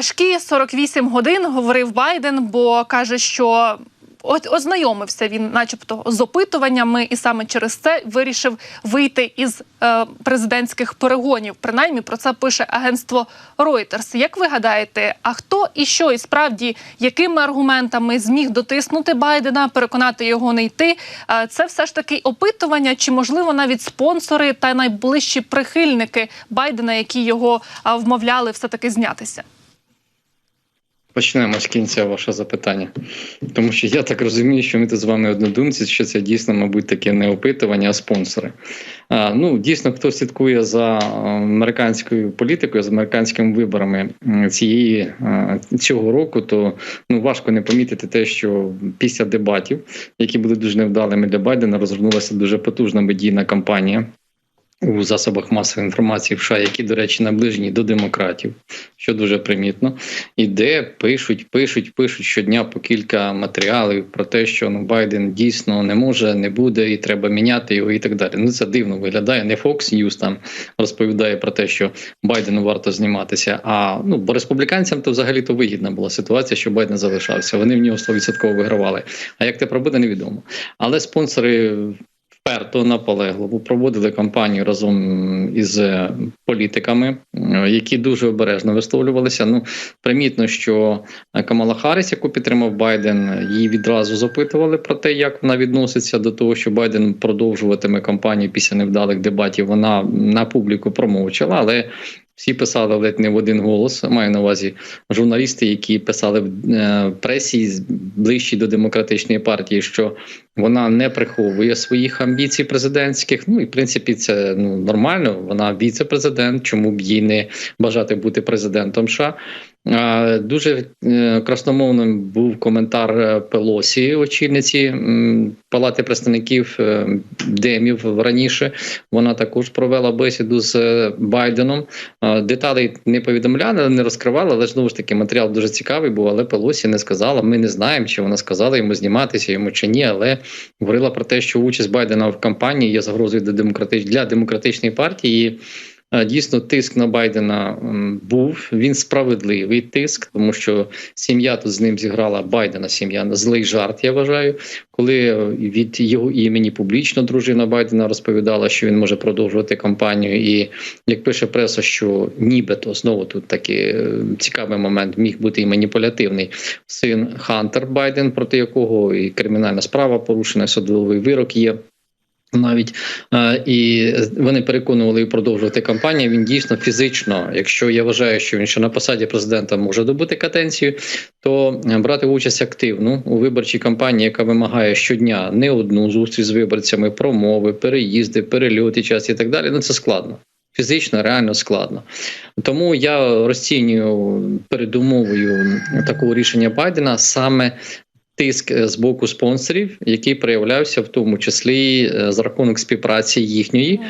Важкі 48 годин говорив Байден, бо каже, що ознайомився він, начебто, з опитуваннями, і саме через це вирішив вийти із е, президентських перегонів. Принаймні про це пише агентство Reuters. Як ви гадаєте, а хто і що і справді якими аргументами зміг дотиснути Байдена, переконати його не йти? Е, це все ж таки опитування, чи можливо навіть спонсори та найближчі прихильники Байдена, які його е, вмовляли все таки знятися? Почнемо з кінця ваше запитання, тому що я так розумію, що ми тут з вами однодумці, що це дійсно, мабуть, таке не опитування, а спонсори. А, ну дійсно, хто слідкує за американською політикою, за американськими виборами цієї цього року, то ну важко не помітити те, що після дебатів, які були дуже невдалими для Байдена, розгорнулася дуже потужна медійна кампанія. У засобах масової інформації в США, які, до речі, наближені до демократів, що дуже примітно, і де пишуть, пишуть, пишуть щодня по кілька матеріалів про те, що ну Байден дійсно не може, не буде, і треба міняти його, і так далі. Ну це дивно виглядає. Не Fox News там розповідає про те, що Байдену варто зніматися. А ну бо республіканцям то взагалі то вигідна була ситуація, що Байден залишався. Вони в нього 100% вигравали. А як тепер буде, невідомо. Але спонсори вперто наполегливо проводили кампанію разом із політиками, е, які дуже обережно висловлювалися. Ну примітно, що Камала Харріс, яку підтримав Байден, її відразу запитували про те, як вона відноситься до того, що Байден продовжуватиме кампанію після невдалих дебатів. Вона на публіку промовчала, але всі писали ледь не в один голос. Маю на увазі журналісти, які писали в е, пресі ближчі до демократичної партії, що вона не приховує своїх амбіцій президентських. Ну і в принципі це ну нормально. Вона віце-президент, чому б їй не бажати бути президентом США. Дуже е, красномовним був коментар е, Пелосі, очільниці Палати представників е, Демів раніше. Вона також провела бесіду з Байденом. Деталей не повідомляли, не розкривали, але знову ж таки матеріал дуже цікавий був. Але Пелосі не сказала. Ми не знаємо, чи вона сказала йому зніматися йому чи ні. Але говорила про те, що участь Байдена в кампанії є загрозою для демократич... для демократичної партії. І Дійсно, тиск на Байдена був. Він справедливий тиск, тому що сім'я тут з ним зіграла Байдена. Сім'я злий жарт. Я вважаю, коли е, від його імені публічно дружина Байдена розповідала, що він може продовжувати кампанію, і як пише преса, що нібито знову тут такий е, цікавий момент міг бути і маніпулятивний син Хантер Байден, проти якого і кримінальна справа порушена, судовий вирок є. Навіть е, і вони переконували продовжувати кампанію. Він дійсно фізично, якщо я вважаю, що він ще на посаді президента може добути каденцію, то е, брати участь активно у виборчій кампанії, яка вимагає щодня не одну зустріч з виборцями, промови, переїзди, перельоти, час і так далі. Ну це складно. Фізично реально складно, тому я розцінюю передумовою такого рішення Байдена саме тиск е, з боку спонсорів, який проявлявся в тому числі е, за рахунок співпраці їхньої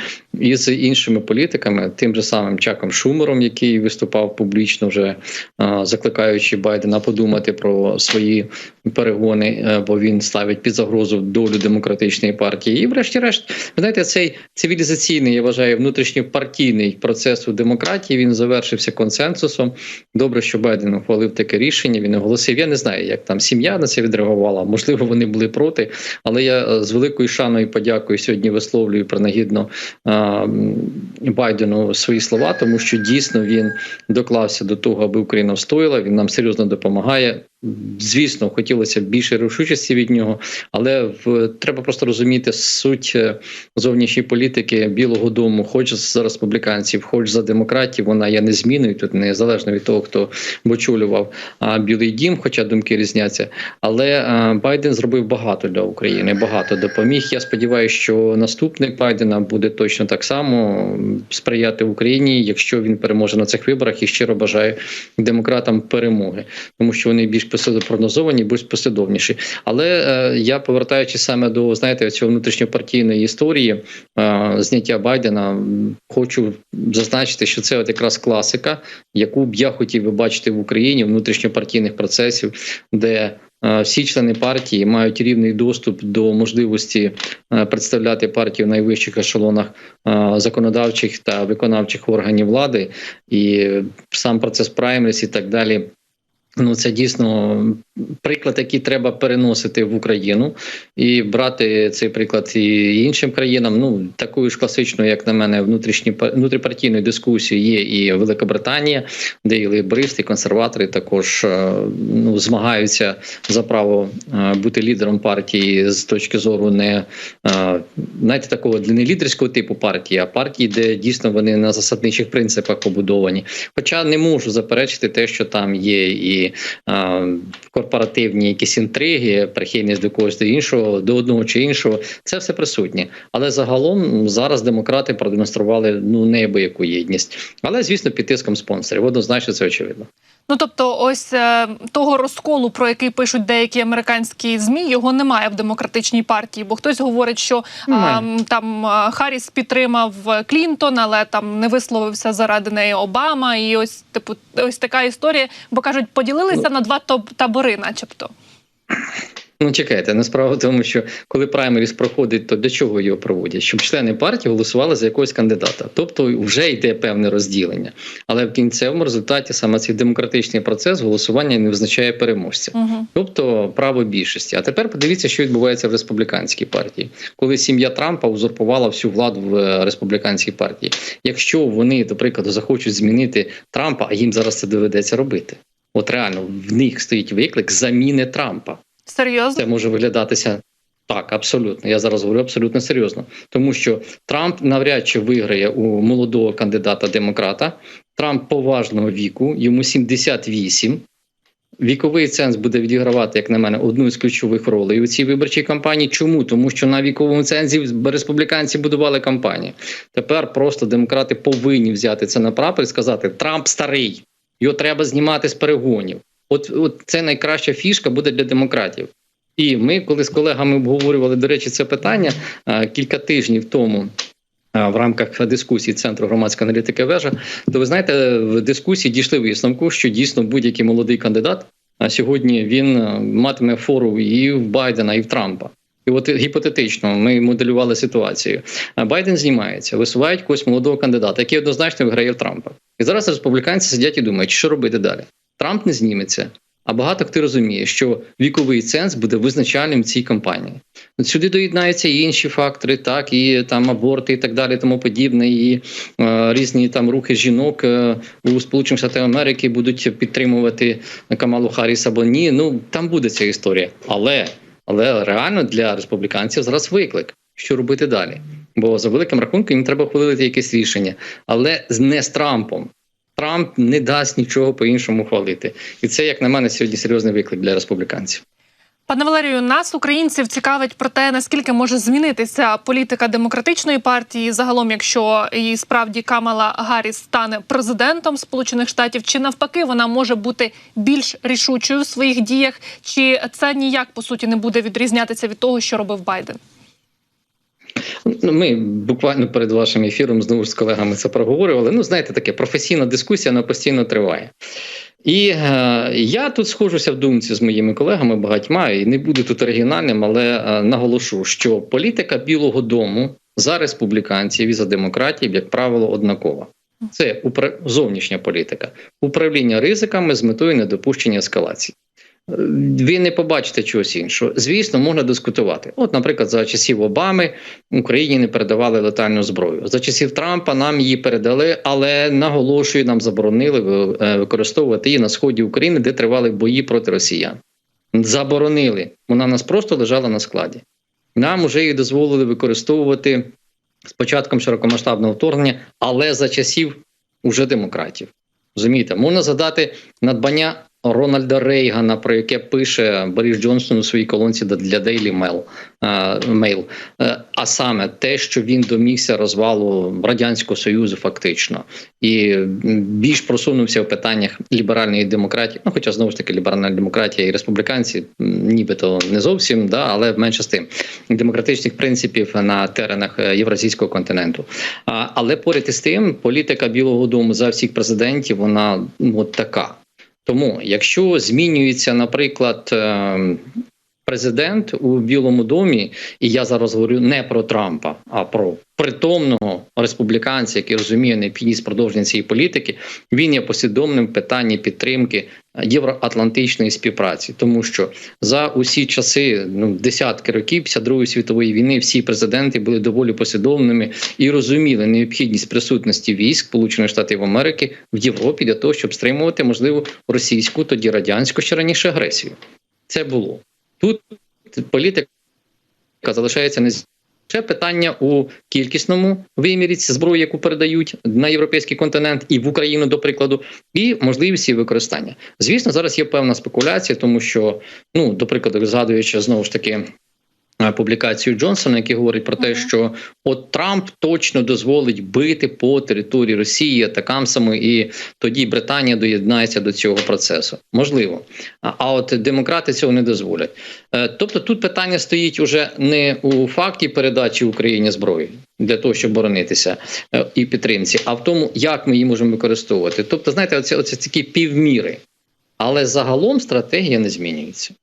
із іншими політиками, тим же самим Чаком Шумером, який виступав публічно, вже е, закликаючи Байдена подумати про свої перегони, бо він ставить під загрозу долю демократичної партії. І, врешті-решт, знаєте, цей цивілізаційний, я вважаю, внутрішньопартійний процес у демократії він завершився консенсусом. Добре, що Байден ухвалив таке рішення. Він оголосив. Я не знаю, як там сім'я на це відреагувала. Можливо, вони були проти, але я е, з великою шаною подякою сьогодні висловлюю принагідно е, Байдену свої слова, тому що дійсно він доклався до того, аби Україна встояла. Він нам серйозно допомагає. Звісно, хотілося б більше рішучості від нього, але в треба просто розуміти суть е, зовнішньої політики Білого Дому, хоч за республіканців, хоч за демократів, вона є незмінною тут, незалежно від того, хто очолював а, Білий Дім, хоча думки різняться. Але а, Байден зробив багато для України, багато допоміг. Я сподіваюся, що наступник Байдена буде точно так само сприяти Україні, якщо він переможе на цих виборах і щиро бажаю демократам перемоги, тому що вони більш прогнозовані, більш послідовніші. Але е, я повертаючись саме до знаєте цього внутрішньопартійної історії е, зняття Байдена, хочу зазначити, що це от якраз класика, яку б я хотів би бачити в Україні внутрішньопартійних процесів, де е, всі члени партії мають рівний доступ до можливості е, представляти партію в найвищих ешелонах е, законодавчих та виконавчих органів влади, і сам процес праймеріс і так далі. Ну, це дійсно приклад, який треба переносити в Україну і брати цей приклад і іншим країнам. Ну такою ж класичною, як на мене, внутрішні внутріпартійною дискусією є і Великобританія, де і лейбристи, і консерватори також е, ну змагаються за право е, бути лідером партії з точки зору не е, знаєте, такого не лідерського типу партії, а партії, де дійсно вони на засадничих принципах побудовані. Хоча не можу заперечити те, що там є і е, корпоративні якісь інтриги, прихильність до когось до іншого, до одного чи іншого, це все присутнє. Але загалом зараз демократи продемонстрували ну неабияку єдність. Але звісно, під тиском спонсорів. Однозначно, це очевидно. Ну тобто, ось е, того розколу, про який пишуть деякі американські змі, його немає в демократичній партії. Бо хтось говорить, що е, там Харріс підтримав Клінтон, але там не висловився заради неї Обама. І ось типу, ось така історія. Бо кажуть, поділилися на два таб- табори, начебто. Ну чекайте, в тому, що коли праймеріс проходить, то для чого його проводять? Щоб члени партії голосували за якогось кандидата. Тобто вже йде певне розділення. Але в кінцевому результаті саме цей демократичний процес голосування не визначає переможця. Угу. Тобто право більшості. А тепер подивіться, що відбувається в республіканській партії, коли сім'я Трампа узурпувала всю владу в е, республіканській партії. Якщо вони, до прикладу, захочуть змінити Трампа, а їм зараз це доведеться робити. От реально в них стоїть виклик заміни Трампа. Серйозно? Це може виглядатися так, абсолютно. Я зараз говорю абсолютно серйозно, тому що Трамп навряд чи виграє у молодого кандидата демократа. Трамп поважного віку, йому 78. Віковий ценз буде відігравати, як на мене, одну з ключових ролей у цій виборчій кампанії. Чому? Тому що на віковому цензі республіканці будували кампанію. Тепер просто демократи повинні взяти це на прапор і сказати: Трамп старий, його треба знімати з перегонів. От, от це найкраща фішка буде для демократів. І ми, коли з колегами обговорювали, до речі, це питання кілька тижнів тому. В рамках дискусії Центру громадської аналітики вежа, то ви знаєте, в дискусії дійшли висновку, що дійсно будь-який молодий кандидат сьогодні він матиме фору і в Байдена, і в Трампа. І от гіпотетично ми моделювали ситуацію. Байден знімається, висувають когось молодого кандидата, який однозначно виграє в Трампа. І зараз республіканці сидять і думають, що робити далі. Трамп не зніметься. А багато хто розуміє, що віковий ценз буде визначальним в цій кампанії. Сюди доєднаються і інші фактори, так і там аборти, і так далі, тому подібне, і е, різні там рухи жінок е, у Сполучених Штатах Америки будуть підтримувати Камалу Харріс або ні. Ну там буде ця історія. Але, але реально для республіканців зараз виклик, що робити далі. Бо за великим рахунком їм треба ухвалити якесь рішення, але не з Трампом. Трамп не дасть нічого по-іншому ухвалити. І це, як на мене, сьогодні серйозний виклик для республіканців. Пане Валерію, нас, українців, цікавить про те, наскільки може змінитися політика демократичної партії, загалом, якщо і справді Камала Гарріс стане президентом Сполучених Штатів, чи навпаки вона може бути більш рішучою в своїх діях, чи це ніяк по суті не буде відрізнятися від того, що робив Байден? Ну, ми буквально перед вашим ефіром знову ж з колегами це проговорювали. Ну, знаєте, таке професійна дискусія вона постійно триває. І е, я тут схожуся в думці з моїми колегами багатьма, і не буду тут оригінальним, але е, наголошу, що політика Білого Дому за республіканців і за демократів, як правило, однакова. Це упра... зовнішня політика, управління ризиками з метою недопущення ескалації. Ви не побачите чогось іншого. Звісно, можна дискутувати. От, наприклад, за часів Обами Україні не передавали летальну зброю. За часів Трампа нам її передали, але наголошую, нам заборонили е, використовувати її на сході України, де тривали бої проти росіян. Заборонили. Вона нас просто лежала на складі. Нам вже її дозволили використовувати з початком широкомасштабного вторгнення, але за часів уже демократів. Розумієте, можна задати надбання Рональда Рейгана, про яке пише Борис Джонсон у своїй колонці для Daily Mail, е. Е, а саме те, що він домігся розвалу радянського союзу, фактично, і більш просунувся в питаннях ліберальної демократії. Ну, хоча знову ж таки ліберальна демократія і республіканці, нібито не зовсім, да, але менше з тим демократичних принципів на теренах е, євразійського континенту. Але поряд із тим, політика Білого Дому за всіх президентів, вона ну, така. Тому, якщо змінюється, наприклад, е, президент у Білому домі, і я зараз говорю не про Трампа, а про притомного республіканця, який розуміє необхідність продовження цієї політики, він є послідовним в питанні підтримки євроатлантичної співпраці, тому що за усі часи, ну десятки років, після Другої світової війни, всі президенти були доволі послідовними і розуміли необхідність присутності військ Сполучених Штатів Америки в Європі для того, щоб стримувати можливо російську, тоді радянську ще раніше агресію. Це було тут. Політика залишається не Ще питання у кількісному вимірі зброї, яку передають на європейський континент і в Україну, до прикладу, і можливість її використання. Звісно, зараз є певна спекуляція, тому що, ну, до прикладу, згадуючи знову ж таки. Е, Публікацію Джонсона, який говорить про те, що от Трамп точно дозволить бити по території Росії атакамсами, і тоді Британія доєднається до цього процесу. Можливо, а, а от демократи цього не дозволять. Е, Тобто тут питання стоїть уже не у факті передачі Україні зброї для того, щоб боронитися е, і підтримці, а в тому, як ми її можемо використовувати. Тобто, знаєте, оце, оце такі півміри. Але загалом стратегія не змінюється.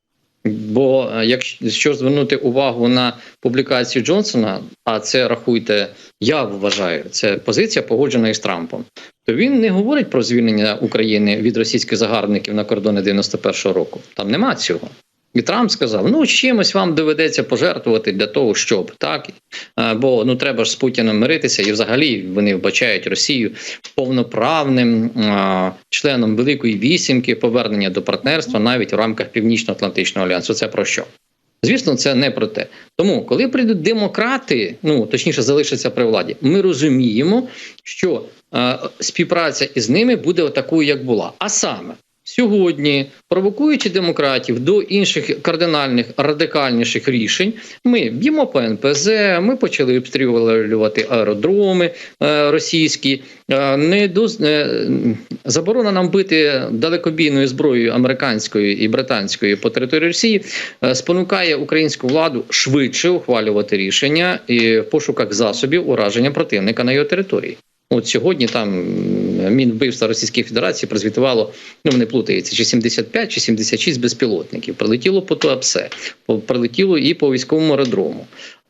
Бо е, якщо звернути увагу на публікацію Джонсона, а це рахуйте, я вважаю, це позиція погоджена із Трампом, то він не говорить про звільнення України від російських загарбників на кордони 91-го року. Там нема цього. І Трамп сказав: ну чимось вам доведеться пожертвувати для того, щоб так. Е, Бо ну треба ж з Путіним миритися, і взагалі вони вбачають Росію повноправним е, членом Великої вісімки, повернення до партнерства навіть в рамках Північно-Атлантичного альянсу. Це про що? Звісно, це не про те. Тому, коли прийдуть демократи, ну точніше залишаться при владі, ми розуміємо, що е, співпраця із ними буде такою, як була. А саме сьогодні, провокуючи демократів до інших кардинальних радикальніших рішень, ми б'ємо по НПЗ, ми почали обстрілювати аеродроми е, російські. Е, не доз... е, заборона нам бити далекобійною зброєю американською і британською по території Росії е, спонукає українську владу швидше ухвалювати рішення і в пошуках засобів ураження противника на його території. От сьогодні там Мінвбивства Російської Федерації прозвітувало, ну вони плутаються, чи 75, чи 76 безпілотників. Прилетіло по Туапсе, прилетіло і по військовому аеродрому.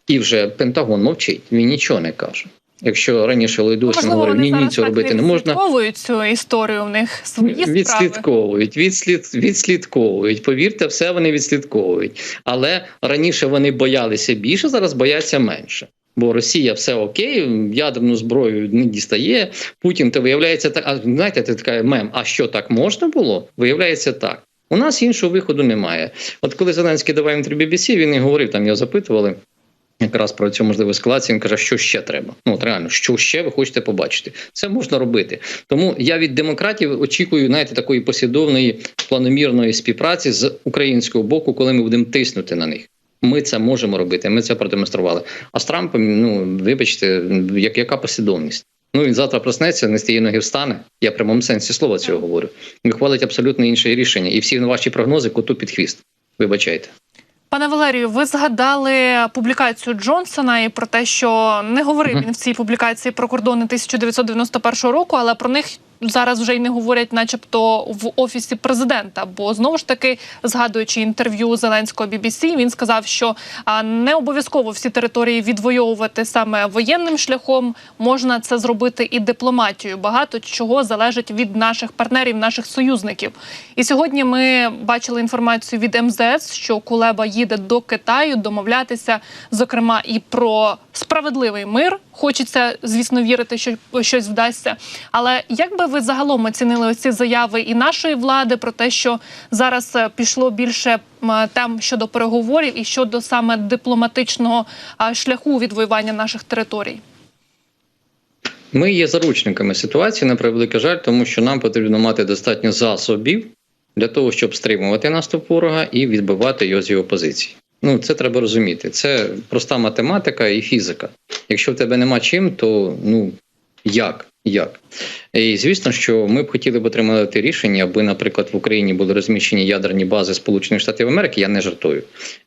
І вже Пентагон мовчить, він нічого не каже. Якщо раніше Лойдосін говорив, ні, ні, цього робити не можна. відслідковують цю історію. У них свої справи. Відслідковують, відслід, відслідковують. Повірте, все вони відслідковують. Але раніше вони боялися більше, зараз бояться менше. Бо Росія все окей, ядерну зброю не дістає. Путін то виявляється так. А знаєте, це така мем. А що так можна було? Виявляється так. У нас іншого виходу немає. От коли Зеленський давав інтерв'ю BBC, він і говорив, там його запитували. Якраз про цю можливу ескалацію він каже, що ще треба. Ну от реально, що ще ви хочете побачити? Це можна робити. Тому я від демократів очікую, знаєте, такої послідовної планомірної співпраці з українського боку, коли ми будемо тиснути на них. Ми це можемо робити. Ми це продемонстрували. А з Трампом, ну вибачте, як яка послідовність? Ну він завтра проснеться, не з тієї ноги встане. Я в прямому сенсі слова цього говорю. І ухвалить абсолютно інше рішення. І всі ваші прогнози коту під хвіст. Вибачайте. Пане Валерію, ви згадали публікацію Джонсона і про те, що не говорив він в цій публікації про кордони 1991 року, але про них зараз вже й не говорять, начебто, в офісі президента. Бо знову ж таки, згадуючи інтерв'ю Зеленського BBC, він сказав, що не обов'язково всі території відвоювати саме воєнним шляхом. Можна це зробити і дипломатією. Багато чого залежить від наших партнерів, наших союзників. І сьогодні ми бачили інформацію від МЗС, що Кулеба їде до Китаю домовлятися, зокрема, і про справедливий мир. Хочеться, звісно, вірити, що щось вдасться. Але як би ви загалом оцінили оці заяви і нашої влади про те, що зараз е, пішло більше тем щодо переговорів і щодо саме дипломатичного шляху відвоювання наших територій? Ми є заручниками ситуації, на превеликий жаль, тому що нам потрібно мати достатньо засобів для того, щоб стримувати наступ ворога і відбивати його з його позицій. Ну, це треба розуміти. Це проста математика і фізика. Якщо в тебе нема чим, то ну Як? Як? І звісно, що ми б хотіли б отримати рішення, аби, наприклад, в Україні були розміщені ядерні бази Сполучених Штатів Америки, я не жартую.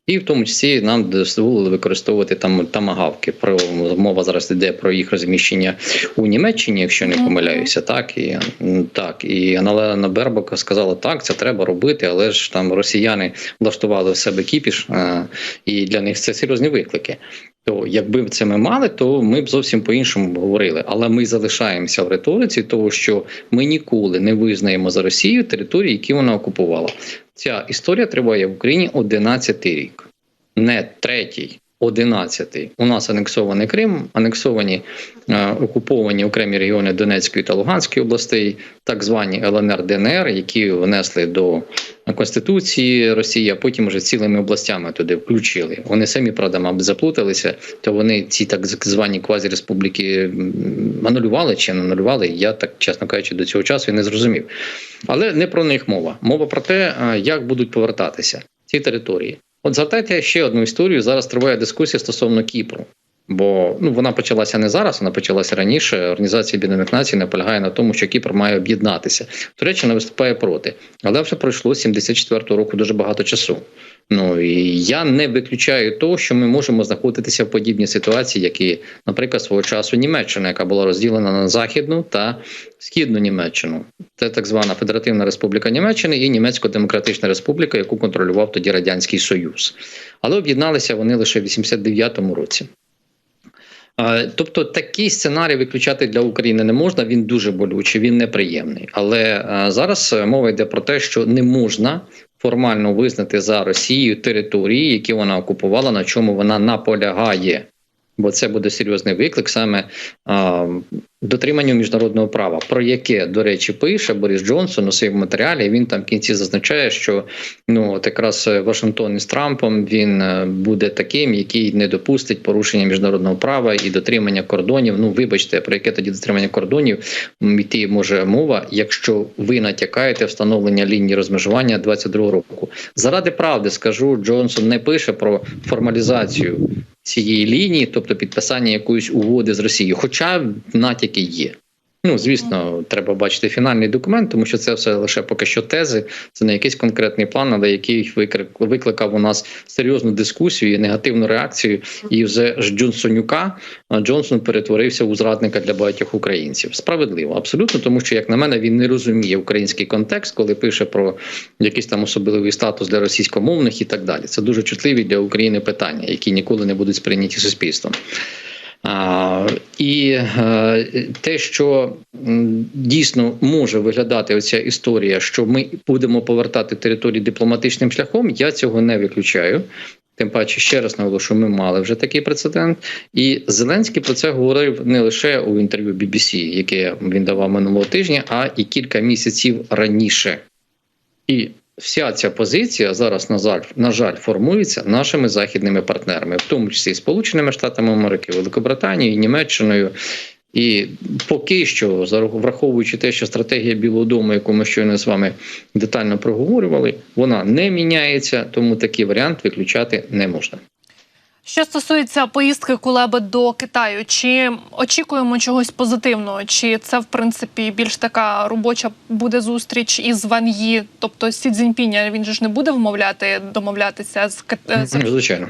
І в тому числі нам дозволили використовувати там тамагавки. Про мова зараз йде про їх розміщення у Німеччині, якщо не помиляюся. Так і так. І Аналена Бербака сказала, так, це треба робити, але ж там росіяни влаштували в себе кіпіш, е, і для них це серйозні виклики. То якби це ми мали, то ми б зовсім по-іншому говорили. Але ми залишаємося в риториці, того що ми ніколи не визнаємо за Росію території, які вона окупувала. Ця історія триває в Україні 11 рік, не третій. 11. У нас анексований Крим, анексовані е, окуповані окремі регіони Донецької та Луганської областей, так звані ЛНР ДНР, які внесли до Конституції Росії, а потім вже цілими областями туди включили. Вони самі правда, мабуть, заплуталися, то вони ці так звані квазіреспубліки анулювали чи не анулювали. Я так чесно кажучи, до цього часу і не зрозумів. Але не про них мова. Мова про те, як будуть повертатися ці території. От згадайте ще одну історію. Зараз триває дискусія стосовно Кіпру. Бо ну вона почалася не зараз, вона почалася раніше. Організація Об'єднаних Націй наполягає на тому, що Кіпр має об'єднатися. Туреччина виступає проти, але вже пройшло 74-го року дуже багато часу. Ну і я не виключаю того, що ми можемо знаходитися в подібній ситуації, як і, наприклад, свого часу Німеччина, яка була розділена на західну та східну Німеччину. Це так звана Федеративна Республіка Німеччини і Німецько-Демократична Республіка, яку контролював тоді Радянський Союз. Але об'єдналися вони лише в 89-му році. Е, Тобто такий сценарій виключати для України не можна. Він дуже болючий, він неприємний. Але е, зараз мова йде про те, що не можна формально визнати за Росією території, які вона окупувала, на чому вона наполягає. Бо це буде серйозний виклик саме а, дотриманню міжнародного права, про яке, до речі, пише Борис Джонсон у своєму матеріалі. Він там в кінці зазначає, що ну от якраз Вашингтон із Трампом він е, буде таким, який не допустить порушення міжнародного права і дотримання кордонів. Ну вибачте, про яке тоді дотримання кордонів йти може мова, якщо ви натякаєте встановлення лінії розмежування 22 року. Заради правди скажу, Джонсон не пише про формалізацію цієї лінії, тобто підписання якоїсь угоди з Росією, хоча натяки є. Ну, звісно, треба бачити фінальний документ, тому що це все лише поки що тези. Це не якийсь конкретний план, але який викликав у нас серйозну дискусію і негативну реакцію. І вже з Джонсонюка Джонсон перетворився у зрадника для багатьох українців. Справедливо, абсолютно, тому що, як на мене, він не розуміє український контекст, коли пише про якийсь там особливий статус для російськомовних і так далі. Це дуже чутливі для України питання, які ніколи не будуть сприйняті суспільством. І е, те, що дійсно може виглядати оця історія, що ми будемо повертати території дипломатичним шляхом, я цього не виключаю. Тим паче, ще раз наголошую, ми мали вже такий прецедент. І Зеленський про це говорив не лише у інтерв'ю BBC, яке він давав минулого тижня, а і кілька місяців раніше. І вся ця позиція зараз, на жаль, на жаль, формується нашими західними партнерами, в тому числі Сполученими Штатами Америки, Великобританією, Німеччиною. І поки що, враховуючи те, що стратегія Білого Дому, яку ми щойно з вами детально проговорювали, вона не міняється, тому такий варіант виключати не можна. Що стосується поїздки Кулеби до Китаю, чи очікуємо чогось позитивного? Чи це в принципі більш така робоча буде зустріч із Ван Ї, тобто Сі Цзіньпіня, він же ж не буде вмовляти домовлятися з Звичайно.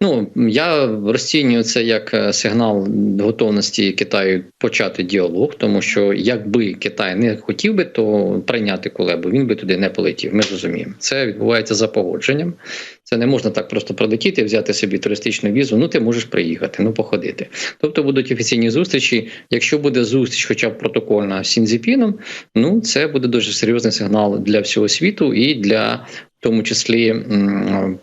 Ну, я розцінюю це як е, сигнал готовності Китаю почати діалог, тому що якби Китай не хотів би, то прийняти Кулебу, він би туди не полетів. Ми зрозуміємо. Це відбувається за погодженням. Це не можна так просто прилетіти, взяти собі туристичну візу. Ну ти можеш приїхати, ну походити. Тобто будуть офіційні зустрічі. Якщо буде зустріч, хоча б протокольна з Сінзіпіном, ну це буде дуже серйозний сигнал для всього світу і для. Тому числі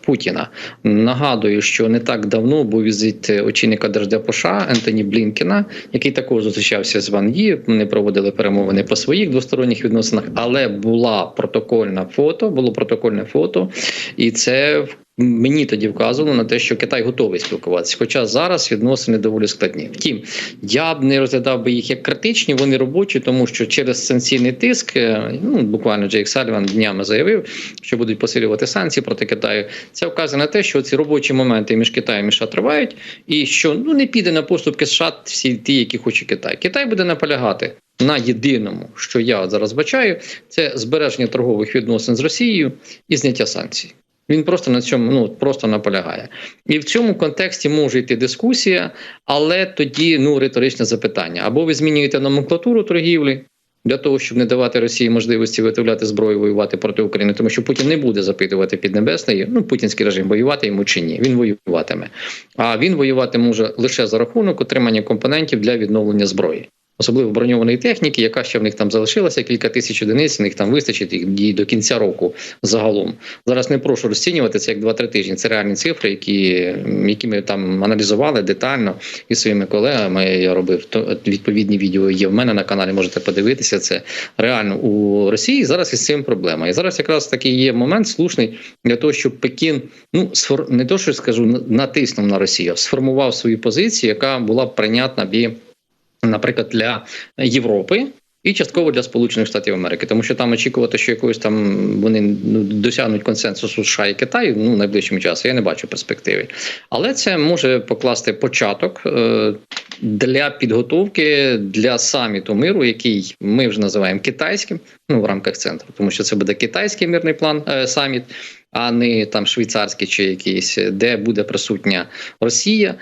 Путіна нагадую, що не так давно був візит очільника Держдепу США Ентоні Блінкена, який також зустрічався з Ван Ї. Вони проводили перемовини по своїх двосторонніх відносинах, але була протокольна фото, було протокольне фото, і це мені тоді вказувало на те, що Китай готовий спілкуватися. Хоча зараз відносини доволі складні. Втім, я б не розглядав би їх як критичні, вони робочі, тому що через санкційний тиск, е, ну буквально Джейк Сальван днями заявив, що будуть посилювати санкції проти Китаю. Це вказує на те, що ці робочі моменти між Китаєм і США тривають, і що ну не піде на поступки США всі ті, які хоче Китай. Китай буде наполягати. На єдиному, що я зараз бачаю, це збереження торгових відносин з Росією і зняття санкцій. Він просто на цьому ну просто наполягає, і в цьому контексті може йти дискусія, але тоді ну риторичне запитання: або ви змінюєте номенклатуру торгівлі для того, щоб не давати Росії можливості виготовляти зброю, воювати проти України, тому що Путін не буде запитувати Піднебесної, ну путінський режим воювати йому чи ні. Він воюватиме. А він воювати може лише за рахунок отримання компонентів для відновлення зброї особливо броньованої техніки, яка ще в них там залишилася, кілька тисяч одиниць, в них там вистачить їх і до кінця року загалом. Зараз не прошу розцінювати це як 2-3 тижні. Це реальні цифри, які, які ми там аналізували детально із своїми колегами. Я робив то відповідні відео. Є в мене на каналі. Можете подивитися це реально у Росії. Зараз із цим проблема. І зараз якраз такий є момент слушний для того, щоб Пекін ну сфор... не то, що скажу, натиснув на Росію, сформував свою позицію, яка була б прийнятна бі наприклад, для Європи. І частково для Сполучених Штатів Америки, тому що там очікувати, що якось там вони ну, досягнуть консенсусу США і Китаю ну найближчим часом. Я не бачу перспективи, але це може покласти початок е, для підготовки для саміту миру, який ми вже називаємо китайським, ну в рамках центру, тому що це буде китайський мирний план е, саміт. А не там швейцарські чи якийсь, де буде присутня Росія.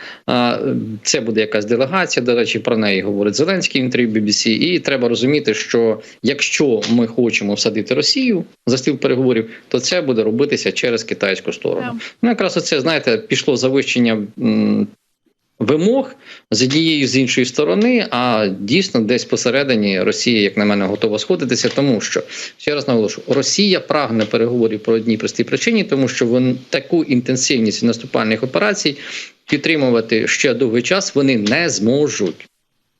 Це буде якась делегація. До речі, про неї говорить Зеленський в інтерв'ю BBC. І треба розуміти, що якщо ми хочемо всадити Росію за стіл переговорів, то це буде робитися через китайську сторону. Yeah. Ну якраз оце знаєте, пішло завищення. Вимог з однієї з іншої сторони, а дійсно десь посередині Росія, як на мене, готова сходитися, тому що ще раз наголошу, Росія прагне переговорів по одній простій причині, тому що вон таку інтенсивність наступальних операцій підтримувати ще довгий час вони не зможуть.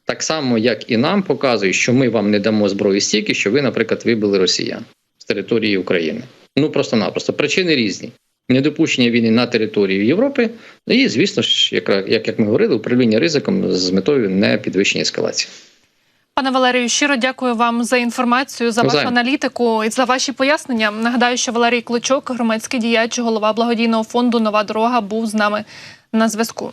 Так само, як і нам показує, що ми вам не дамо зброї стільки, що ви, наприклад, вибили росіян з території України. Ну просто-напросто причини різні. Недопущення війни на території Європи, і, звісно ж, як, як, як ми говорили, управління ризиком з метою не підвищення ескалації. Пане Валерію, щиро дякую вам за інформацію, за вашу аналітику і за ваші пояснення. Нагадаю, що Валерій Клочок, громадський діяч, голова благодійного фонду Нова дорога, був з нами на зв'язку.